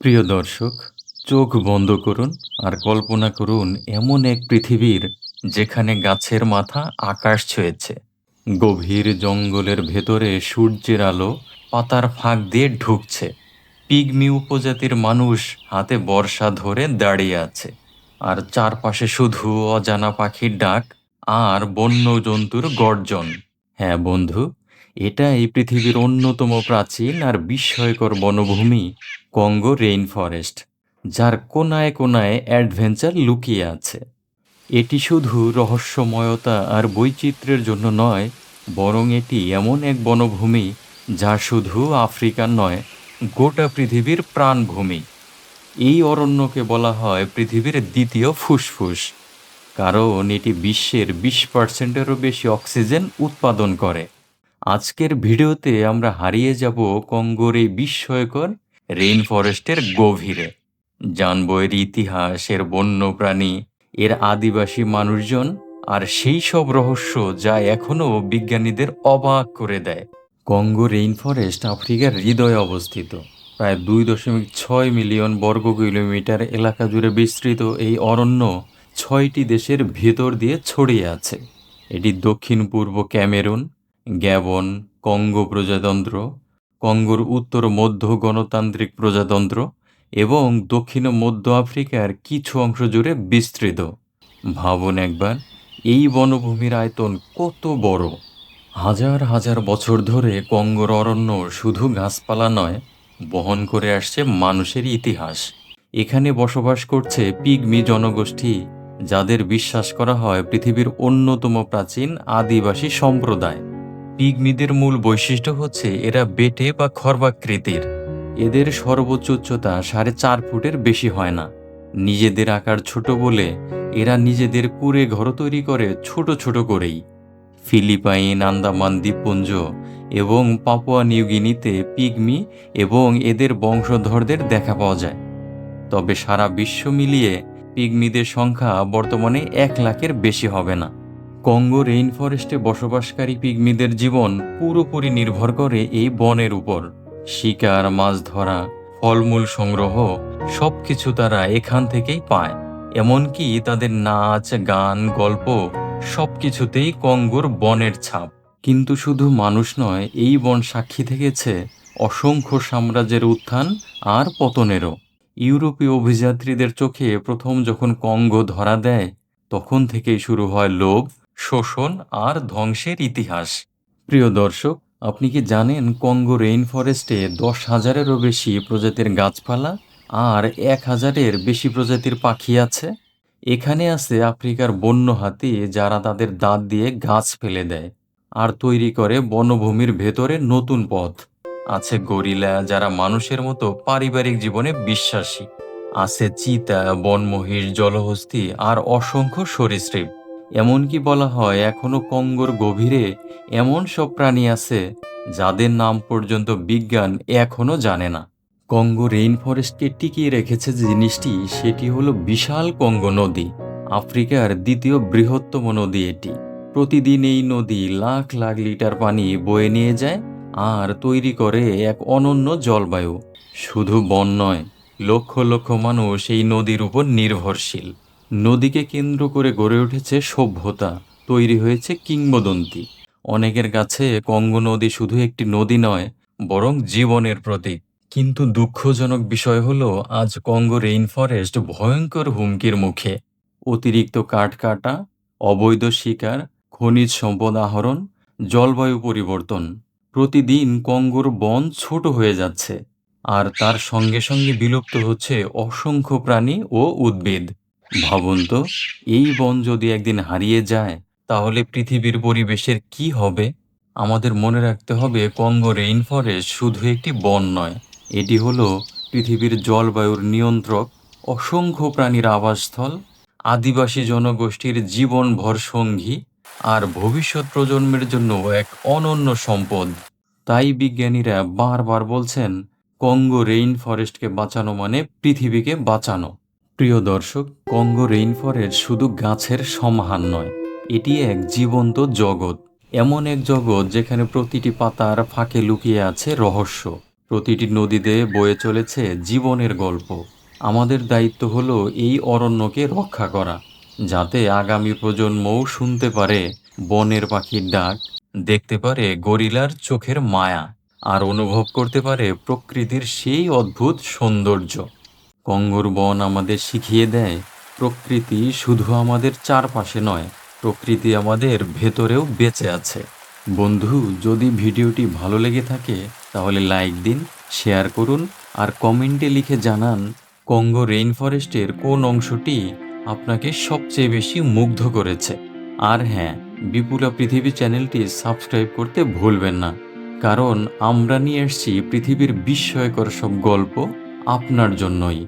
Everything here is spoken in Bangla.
প্রিয় দর্শক, চোখ বন্ধ করুন আর কল্পনা করুন এমন এক পৃথিবীর যেখানে গাছের মাথা আকাশ ছুঁয়েছে। গভীর জঙ্গলের ভেতরে সূর্যের আলো পাতার ফাঁক দিয়ে ঢুকছে। পিগমি উপজাতির মানুষ হাতে বর্ষা ধরে দাঁড়িয়ে আছে। আর চারপাশে শুধু অজানা পাখির ডাক আর বন্য জন্তুর গর্জন। হ্যাঁ বন্ধু এটা এই পৃথিবীর অন্যতম প্রাচীন আর বিস্ময়কর বনভূমি, কঙ্গো রেইন ফরেস্ট, যার কোনায় কোনায় অ্যাডভেঞ্চার লুকিয়ে আছে। এটি শুধু রহস্যময়তা আর বৈচিত্র্যের জন্য নয়, বরং এটি এমন এক বনভূমি যা শুধু আফ্রিকার নয়, গোটা পৃথিবীর প্রাণভূমি। এই অরণ্যকে বলা হয় পৃথিবীর দ্বিতীয় ফুসফুস, কারণ এটি বিশ্বের বিশ পার্সেন্টেরও বেশি অক্সিজেন উৎপাদন করে। আজকের ভিডিওতে আমরা হারিয়ে যাব কঙ্গোর এই বিস্ময়কর রেইন ফরেস্টের গভীরে। জানব এর ইতিহাস, এর বন্যপ্রাণী, এর আদিবাসী মানুষজন আর সেই সব রহস্য যা এখনও বিজ্ঞানীদের অবাক করে দেয়। কঙ্গো রেইন ফরেস্ট আফ্রিকার হৃদয়ে অবস্থিত। প্রায় দুই দশমিক ছয় মিলিয়ন বর্গ কিলোমিটার এলাকা জুড়ে বিস্তৃত এই অরণ্য ছয়টি দেশের ভেতর দিয়ে ছড়িয়ে আছে। এটি দক্ষিণ পূর্ব ক্যামেরুন গ্যাবন, কঙ্গো প্রজাতন্ত্র, কঙ্গোর উত্তর মধ্য গণতান্ত্রিক প্রজাতন্ত্র এবং দক্ষিণ মধ্য আফ্রিকার কিছু অংশ জুড়ে বিস্তৃত। ভাবুন একবার, এই বনভূমির আয়তন কত বড়? হাজার হাজার বছর ধরে কঙ্গোর অরণ্য শুধু গাছপালা নয়, বহন করে আসছে মানুষের ইতিহাস। এখানে বসবাস করছে পিগমি জনগোষ্ঠী, যাদের বিশ্বাস করা হয় পৃথিবীর অন্যতম প্রাচীন আদিবাসী সম্প্রদায়। পিগমিদের মূল বৈশিষ্ট্য হচ্ছে এরা বেটে বা খর্বাকৃতির। এদের সর্বোচ্চ উচ্চতা সাড়ে চার ফুটের বেশি হয় না। নিজেদের আকার ছোট বলে এরা নিজেদের কুড়ে ঘর তৈরি করে ছোট ছোট করেই। ফিলিপাইন, আন্দামান দ্বীপপুঞ্জ এবং পাপুয়া নিউগিনিতে পিগমি এবং এদের বংশধরদের দেখা পাওয়া যায়। তবে সারা বিশ্ব মিলিয়ে পিগমিদের সংখ্যা বর্তমানে এক লাখের বেশি হবে না। কঙ্গো রেইন ফরেস্টে বসবাসকারী পিগমিদের জীবন পুরোপুরি নির্ভর করে এই বনের উপর। শিকার, মাছ ধরা, ফলমূল সংগ্রহ সব কিছু তারা এখান থেকেই পায়। এমনকি তাদের নাচ, গান, গল্প সব কিছুতেই কঙ্গোর বনের ছাপ। কিন্তু শুধু মানুষ নয়, এই বন সাক্ষী থেকেছে অসংখ্য সাম্রাজ্যের উত্থান আর পতনেরও। ইউরোপীয় অভিযাত্রীদের চোখে প্রথম যখন কঙ্গো ধরা দেয়, তখন থেকেই শুরু হয় লোভ শোষণ আর ধ্বংসের ইতিহাস। প্রিয় দর্শক, আপনি কি জানেন কঙ্গো রেইন ফরেস্টে দশ হাজারেরও বেশি প্রজাতির গাছপালা আর এক হাজারের বেশি প্রজাতির পাখি আছে? এখানে আছে আফ্রিকার বন্য হাতি যারা তাদের দাঁত দিয়ে গাছ ফেলে দেয় আর তৈরি করে বনভূমির ভেতরে নতুন পথ। আছে গরিলা যারা মানুষের মতো পারিবারিক জীবনে বিশ্বাসী। আছে চিতা, বনমহিষ, জলহস্তি আর অসংখ্য সরীসৃপ। এমনকি বলা হয় এখনও কঙ্গোর গভীরে এমন সব প্রাণী আছে যাদের নাম পর্যন্ত বিজ্ঞান এখনও জানে না। কঙ্গো রেইন ফরেস্টকে টিকিয়ে রেখেছে যে জিনিসটি, সেটি হলো বিশাল কঙ্গো নদী, আফ্রিকার দ্বিতীয় বৃহত্তম নদী এটি। প্রতিদিন এই নদী লাখ লাখ লিটার পানি বয়ে নিয়ে যায় আর তৈরি করে এক অনন্য জলবায়ু। শুধু বন নয়, লক্ষ লক্ষ মানুষ এই নদীর উপর নির্ভরশীল। নদীকে কেন্দ্র করে গড়ে উঠেছে সভ্যতা, তৈরি হয়েছে কিংবদন্তি। অনেকের কাছে কঙ্গো নদী শুধু একটি নদী নয়, বরং জীবনের প্রতীক। কিন্তু দুঃখজনক বিষয় হল, আজ কঙ্গো রেইন ফরেস্ট ভয়ঙ্কর হুমকির মুখে। অতিরিক্ত কাঠ কাটা, অবৈধ শিকার, খনিজ সম্পদ আহরণ, জলবায়ু পরিবর্তন, প্রতিদিন কঙ্গোর বন ছোট হয়ে যাচ্ছে। আর তার সঙ্গে সঙ্গে বিলুপ্ত হচ্ছে অসংখ্য প্রাণী ও উদ্ভিদ। ভাবুন তো, এই বন যদি একদিন হারিয়ে যায়, তাহলে পৃথিবীর পরিবেশের কি হবে? আমাদের মনে রাখতে হবে কঙ্গো রেইন ফরেস্ট শুধু একটি বন নয়, এটি হলো পৃথিবীর জলবায়ুর নিয়ন্ত্রক, অসংখ্য প্রাণীর আবাসস্থল, আদিবাসী জনগোষ্ঠীর জীবনভর সঙ্গী, আর ভবিষ্যৎ প্রজন্মের জন্য এক অনন্য সম্পদ। তাই বিজ্ঞানীরা বারবার বলছেন কঙ্গো রেইন ফরেস্টকে বাঁচানো মানে পৃথিবীকে বাঁচানো। প্রিয় দর্শক, কঙ্গো রেইন ফরেস্ট শুধু গাছের সমাহার নয়, এটি এক জীবন্ত জগৎ। এমন এক জগৎ যেখানে প্রতিটি পাতার ফাঁকে লুকিয়ে আছে রহস্য। প্রতিটি নদীতে বয়ে চলেছে জীবনের গল্প। আমাদের দায়িত্ব হলো এই অরণ্যকে রক্ষা করা, যাতে আগামী প্রজন্মও শুনতে পারে বনের পাখির ডাক, দেখতে পারে গরিলার চোখের মায়া, আর অনুভব করতে পারে প্রকৃতির সেই অদ্ভুত সৌন্দর্য। কঙ্গর বন আমাদের শিখিয়ে দেয়, প্রকৃতি শুধু আমাদের চারপাশে নয়, প্রকৃতি আমাদের ভেতরেও বেঁচে আছে। বন্ধু, যদি ভিডিওটি ভালো লেগে থাকে, তাহলে লাইক দিন, শেয়ার করুন, আর কমেন্টে লিখে জানান কঙ্গো রেইন ফরেস্টের কোন অংশটি আপনাকে সবচেয়ে বেশি মুগ্ধ করেছে। আর হ্যাঁ বিপুলা পৃথিবী চ্যানেলটি সাবস্ক্রাইব করতে ভুলবেন না, কারণ আমরা নিয়ে এসেছি পৃথিবীর বিস্ময়কর সব গল্প আপনার জন্যই।